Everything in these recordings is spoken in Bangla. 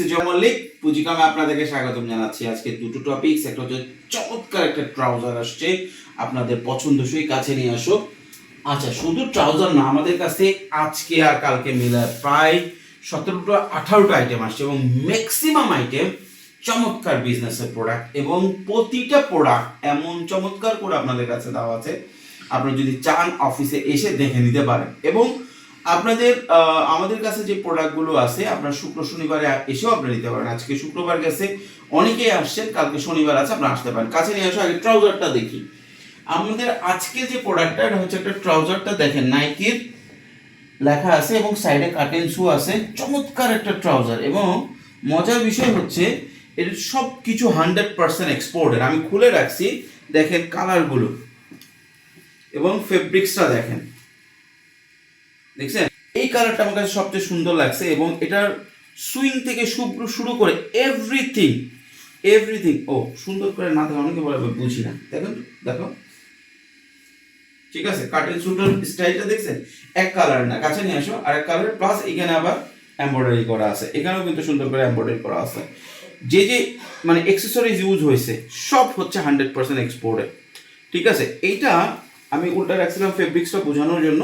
মল্লিক পুঁজিকামে আপনাদেরকে স্বাগতম জানাচ্ছি। আজকে দুটো টপিকস একটা হচ্ছে চমৎকার একটা ট্রাউজার আসছে, আপনাদের পছন্দসই কাছে নিয়ে আসো আচ্ছা শুধু ট্রাউজার না, আমাদের কাছে আজকে আর কালকে মিলে প্রায় সতেরোটা, আঠারোটা আইটেম আসছে এবং ম্যাক্সিমাম আইটেম চমৎকার বিজনেসের প্রোডাক্ট এবং প্রতিটা প্রোডাক্ট এমন চমৎকার করে আপনাদের কাছে দেওয়া আছে। আপনি যদি চান অফিসে এসে দেখে নিতে পারেন। এবং আপনাদের আমাদের কাছে যে প্রোডাক্টগুলো আছে, আপনার শুক্র শনিবারে এসেও আপনি নিতে পারেন। আজকে শুক্রবার গেছে, অনেকেই আসছেন, কালকে শনিবার আছে আপনি আসতে পারেন। কাছে নিয়ে আসো আগে ট্রাউজারটা দেখি। আমাদের আজকে যে প্রোডাক্টটা এটা হচ্ছে একটা ট্রাউজারটা, দেখেন নাইকির লেখা আছে এবং সাইডে কাটেন শু আছে। চমৎকার একটা ট্রাউজার এবং মজার বিষয় হচ্ছে, এর সব কিছু হান্ড্রেড পার্সেন্ট এক্সপোর্টের আমি খুলে রাখছি, দেখেন কালারগুলো এবং ফেব্রিক্সটা দেখেন। দেখছেন? এই কালারটা আমার কাছে সবচেয়ে সুন্দর লাগছে এবং এটার সুইং থেকে শুরু করে এভরিথিং এভরিথিং ও, সুন্দর করে না থাকে অনেকে বলে বুঝি না। দেখেন, দেখো। ঠিক আছে কাটেন সুটার স্টাইলটা দেখছেন? এক কালার না, কাছে নিয়ে আসো আর এক কালার প্লাস এখানে আবার এমব্রয়ডারি করা আছে। এখানেও কিন্তু সুন্দর করে এমব্রয়ডারি করা আছে। যে যে মানে অ্যাক্সেসরিজ ইউজ হয়েছে, সব হচ্ছে হান্ড্রেড পার্সেন্ট এক্সপোর্টের ঠিক আছে, এইটা আমি উল্টা রাখছিলাম ফেব্রিক্সটা বোঝানোর জন্য।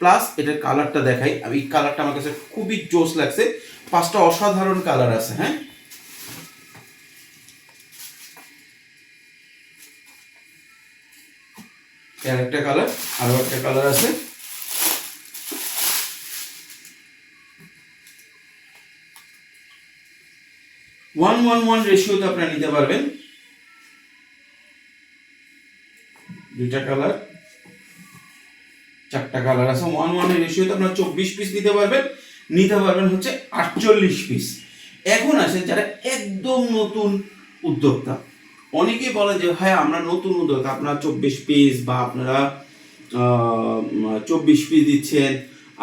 প্লাস এটার কালারটা দেখাই। আমি কালারটা আমার কাছে খুবই জোস লাগছে। পাঁচটা অসাধারণ কালার আছে হ্যাঁ? একটা কালার আরও একটা কালার আছে। ওয়ান ওয়ান ওয়ান রেশিওতে আপনারা নিতে পারবেন। দুইটা কালার চারটা কালার আছে ওয়ান ওয়ানের রেশিওতে আপনারা চব্বিশ পিস নিতে পারবেন নিতে পারবেন হচ্ছে আটচল্লিশ পিস এখন আসেন যারা একদম নতুন উদ্যোক্তা। অনেকেই বলে যে হ্যাঁ আমরা নতুন উদ্যোক্তা, আপনারা চব্বিশ পিস বা আপনারা চব্বিশ পিস দিচ্ছেন,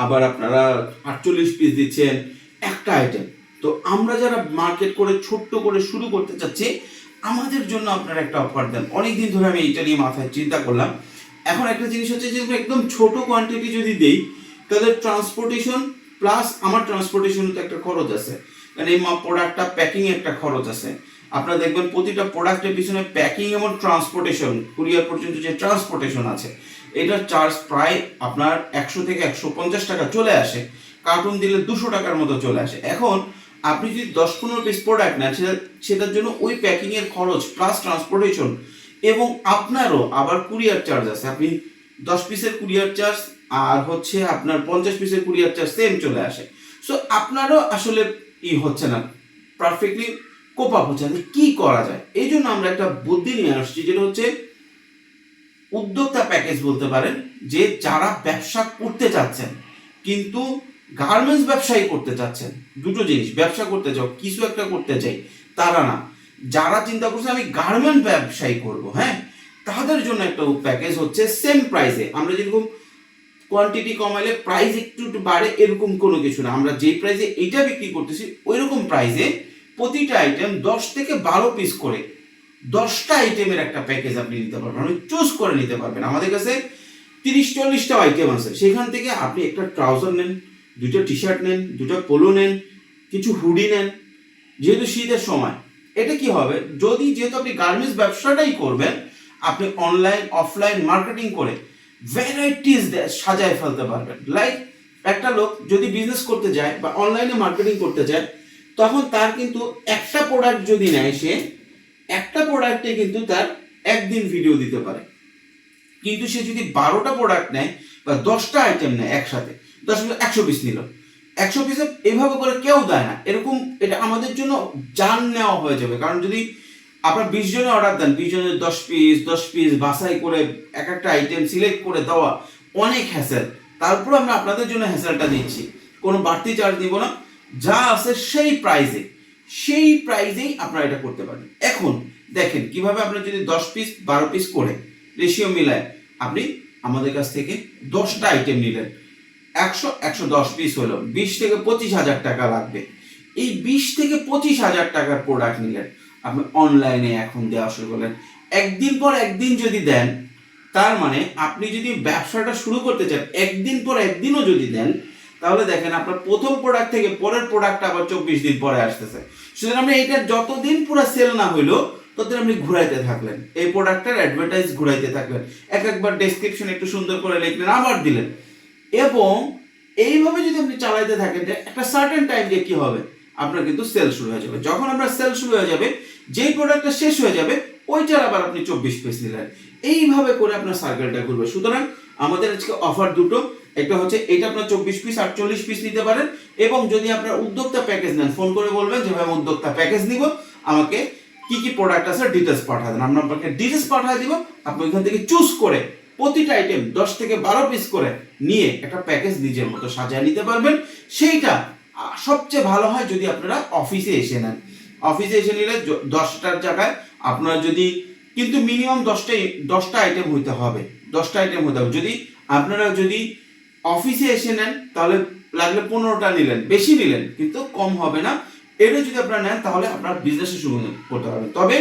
আবার আপনারা আটচল্লিশ পিস দিচ্ছেন, একটা আইটেম তো আমরা যারা মার্কেট করে ছোট্ট করে শুরু করতে চাচ্ছি, আমাদের জন্য আপনারা একটা অফার দেন। অনেকদিন ধরে আমি এটা নিয়ে মাথায় চিন্তা করলাম এখন একটা জিনিস হচ্ছে যে একদম ছোট কোয়ান্টিটি যদি দেই, তাহলে ট্রান্সপোর্টেশন প্লাস আমার ট্রান্সপোর্টেশন তো একটা খরচ আছে। কারণ এই প্রোডাক্টটা প্যাকিং একটা খরচ আছে। আপনারা দেখবেন প্রতিটা প্রোডাক্টের পিছনে প্যাকিং এবং ট্রান্সপোর্টেশন কুরিয়ার পর্যন্ত যে ট্রান্সপোর্টেশন আছে, এটার চার্জ প্রায় আপনার একশো থেকে একশো পঞ্চাশ টাকা চলে আসে। কার্টুন দিলে দুশো টাকার মতো চলে আসে। এখন আপনি যদি দশ পনেরো পিস প্রোডাক্ট নেন, সেটা সেটার জন্য ওই প্যাকিংয়ের খরচ প্লাস ট্রান্সপোর্টেশন এবং আপনারও আবার কুরিয়ার চার্জ আছে। আপনি দশ পিসের কুরিয়ার চার্জ আর হচ্ছে আপনার পঞ্চাশ পিসের কুরিয়ার চার্জ সেম চলে আসে। সো আপনারও আসলে ই হচ্ছে না পারফেক্টলি কোপ হচ্ছে না কি করা যায়। এই জন্য আমরা একটা বুদ্ধি নিয়ে আসছি, যেটা হচ্ছে উদ্যোক্তা প্যাকেজ বলতে পারেন, যে যারা ব্যবসা করতে চাচ্ছেন, কিন্তু গার্মেন্টস ব্যবসায়ী করতে চাচ্ছেন, দুটো জিনিস, ব্যবসা করতে চাও, কিছু একটা করতে চাই, তারা না। যারা চিন্তা করছে আমি গার্মেন্ট ব্যবসায়ী করব হ্যাঁ? তাদের জন্য একটা প্যাকেজ হচ্ছে সেম প্রাইসে আমরা যেরকম কোয়ান্টিটি কমাইলে প্রাইস একটু একটু বাড়ে, এরকম কোনো কিছু না। আমরা যে প্রাইসে এইটা বিক্রি করতেছি ওই রকম প্রাইসে প্রতিটা আইটেম দশ থেকে বারো পিস করে। দশটা আইটেমের একটা প্যাকেজ আপনি নিতে পারবেন। আপনি চুজ করে নিতে পারবেন। আমাদের কাছে তিরিশ চল্লিশটা আইটেম আছে। সেখান থেকে আপনি একটা ট্রাউজার নেন দুটো টি শার্ট নেন দুটো পোলো নেন, কিছু হুডি নেন। যেহেতু শীতের সময় এটা কি হবে? যদি যেহেতু আপনি গার্মেন্টস ব্যবসাটাই করবেন, আপনি অনলাইন অফলাইন মার্কেটিং করে ভ্যারাইটিস সাজায় ফেলতে পারবেন। লাইক একটা লোক যদি বিজনেস করতে যায় বা অনলাইনে মার্কেটিং করতে যায়, তখন তার কিন্তু একটা প্রোডাক্ট যদি নেয় সে, একটা প্রোডাক্টে কিন্তু তার একদিন ভিডিও দিতে পারে। কিন্তু সে যদি বারোটা প্রোডাক্ট নেয় বা দশটা আইটেম নেয় একসাথে, দশ একশো পিস নিল। একশো পিসে এভাবে করে কেউ দেয় না। এরকম এটা আমাদের জন্য জান নেওয়া হয়ে যাবে। কারণ যদি আপনার বিশ জনে অর্ডার দেন, বিশ জনের দশ পিস দশ পিস বাছাই করে এক একটা আইটেম সিলেক্ট করে দেওয়া অনেক হ্যাসেল তারপর আমরা আপনাদের জন্য হ্যাসেলটা দিচ্ছি। কোনো বাড়তি চার্জ দিব না। যা আছে সেই প্রাইজে সেই প্রাইজেই আপনারা এটা করতে পারেন। এখন দেখেন, কীভাবে আপনার যদি দশ পিস বারো পিস করে রেশিও মিলায়, আপনি আমাদের কাছ থেকে দশটা আইটেম নিলেন। একশো একশো দশ পিস হলো। বিশ থেকে পঁচিশ হাজার টাকা লাগবে। এই বিশ থেকে পঁচিশ হাজার টাকার প্রোডাক্ট নিলেন। আপনি অনলাইনে এখন দেওয়া শুরু করলেন। একদিন পর একদিন যদি দেন, তার মানে আপনি যদি ব্যবসাটা শুরু করতে চান, একদিন পর একদিনও যদি দেন, তাহলে দেখেন আপনার প্রথম প্রোডাক্ট থেকে পরের প্রোডাক্ট আবার চব্বিশ দিন পরে আসতেছে। সুতরাং আপনি এটা যতদিন পুরো সেল না হইল, ততদিন আপনি ঘুরাইতে থাকলেন। এই প্রোডাক্টের অ্যাডভার্টাইজ ঘুরাইতে থাকলেন। এক একবার ডেসক্রিপশন একটু সুন্দর করে লিখলেন, আবার দিলেন। এবং এইভাবে যদি আপনি চালাইতে থাকেন একটা সার্টেন টাইম দিয়ে কি হবে? আপনার কিন্তু সেল শুরু হয়ে যাবে। যখন আপনার সেল শুরু হয়ে যাবে, যেই প্রোডাক্টটা শেষ হয়ে যাবে, ওইটার আবার আপনি চব্বিশ পিস নিলেন। এইভাবে করে আপনার সার্কেলটা ঘুরবে। সুতরাং আমাদের আজকে অফার দুটো। একটা হচ্ছে এটা আপনার চব্বিশ পিস আটচল্লিশ পিস নিতে পারেন এবং যদি আপনার উদ্যোক্তা প্যাকেজ নেন ফোন করে বলবেন যে, ভাই উদ্যোক্তা প্যাকেজ নিব। আমাকে কি কি প্রোডাক্ট আছে ডিটেলস পাঠা দেন আমরা আপনাকে ডিটেলস পাঠিয়ে দিব। আপনি ওইখান থেকে চুজ করে প্রতিটা আইটেম দশ থেকে বারো পিস করে নিয়ে একটা প্যাকেজ নিজের মতো সাজিয়ে নিতে পারবেন। সেইটা সবচেয়ে ভালো হয় যদি আপনারা অফিসে এসে নেন। অফিসে এসে নিলে দশটার জায়গায় আপনার যদি, কিন্তু মিনিমাম দশটা দশটা আইটেম হইতে হবে। দশটা আইটেম হতে হবে। যদি আপনারা যদি অফিসে এসে নেন, তাহলে লাগলে পনেরোটা নিলেন, বেশি নিলেন, কিন্তু কম হবে না। এটা যদি আপনারা নেন, তাহলে আপনার বিজনেসে শুরু করতে পারবেন। তবে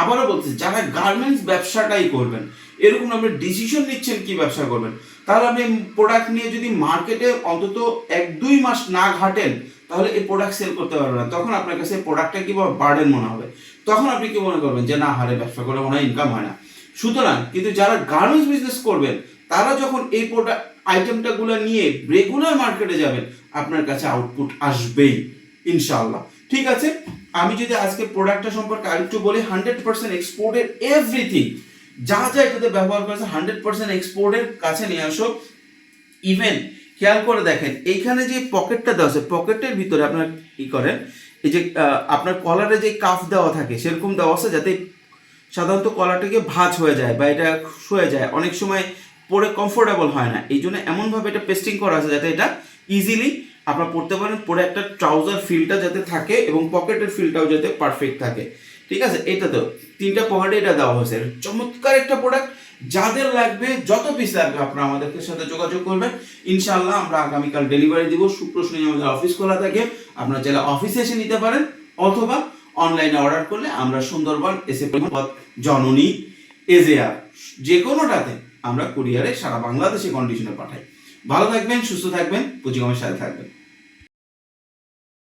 আবারও বলছি, যারা গার্মেন্টস ব্যবসাটাই করবেন এরকম আপনি ডিসিশন নিচ্ছেন কি ব্যবসা করবেন? তাহলে আপনি প্রোডাক্ট নিয়ে যদি মার্কেটে অন্তত এক, দুই মাস না ঘাটেন, তাহলে এই প্রোডাক্ট সেল করতে পারবেন না। তখন আপনার কাছে প্রোডাক্টটা কি বার্ডেন মনে হবে। তখন আপনি কি মনে করবেন যে, না, হারে ব্যবসা করে মনে হয় ইনকাম হয় না। সুতরাং কিন্তু যারা গার্মেন্টস বিজনেস করবেন, তারা যখন এই প্রোডাক্ট আইটেমটা গুলো নিয়ে রেগুলার মার্কেটে যাবেন, আপনার কাছে আউটপুট আসবেই ইনশাল্লাহ ঠিক আছে? আমি যদি আজকে প্রোডাক্টটা সম্পর্কে আরেকটু বলি হান্ড্রেড পার্সেন্ট এক্সপোর্টের এভরিথিং যা যা এটাতে ব্যবহার করেছে হান্ড্রেড পার্সেন্ট এক্সপোর্টের কাছে নিয়ে আসো। ইভেন খেয়াল করে দেখেন, এইখানে যে পকেটটা দেওয়া আছে পকেটের ভিতরে আপনার কি করেন, এই যে আপনার কলারে যে কাফ দেওয়া থাকে, সেরকম দেওয়া আছে যাতে সাধারণত কলারটাকে ভাঁজ হয়ে যায় বা এটা শুয়ে যায়। অনেক সময় পরে কমফোর্টেবল হয় না। এই জন্য এমনভাবে এটা পেস্টিং করা আছে যাতে এটা ইজিলি আপনারা পড়তে পারেন। পরে একটা ট্রাউজার ফিলটা যাতে থাকে এবং পকেটের ফিলটাও যাতে পারফেক্ট থাকে। ঠিক আছে? এটা তো, তিনটা পকেটে এটা দেওয়া হয়েছে। চমৎকার একটা প্রোডাক্ট যাদের লাগবে, যত পিস লাগবে, আপনারা আমাদেরকে সাথে যোগাযোগ করবেন। ইনশাআল্লাহ আমরা আগামীকাল ডেলিভারি দিব। শুক্র শনি আমাদের অফিস খোলা থাকে। আপনারা চাইলে অফিসে এসে নিতে পারেন। অথবা অনলাইনে অর্ডার করলে আমরা সুন্দরবন এসে জননী এজেআর যে কোনোটাতে আমরা কুরিয়ারে সারা বাংলাদেশে কন্ডিশনে পাঠাই। ভালো থাকবেন, সুস্থ থাকবেন, পুঁজিগমের সাথে থাকবেন।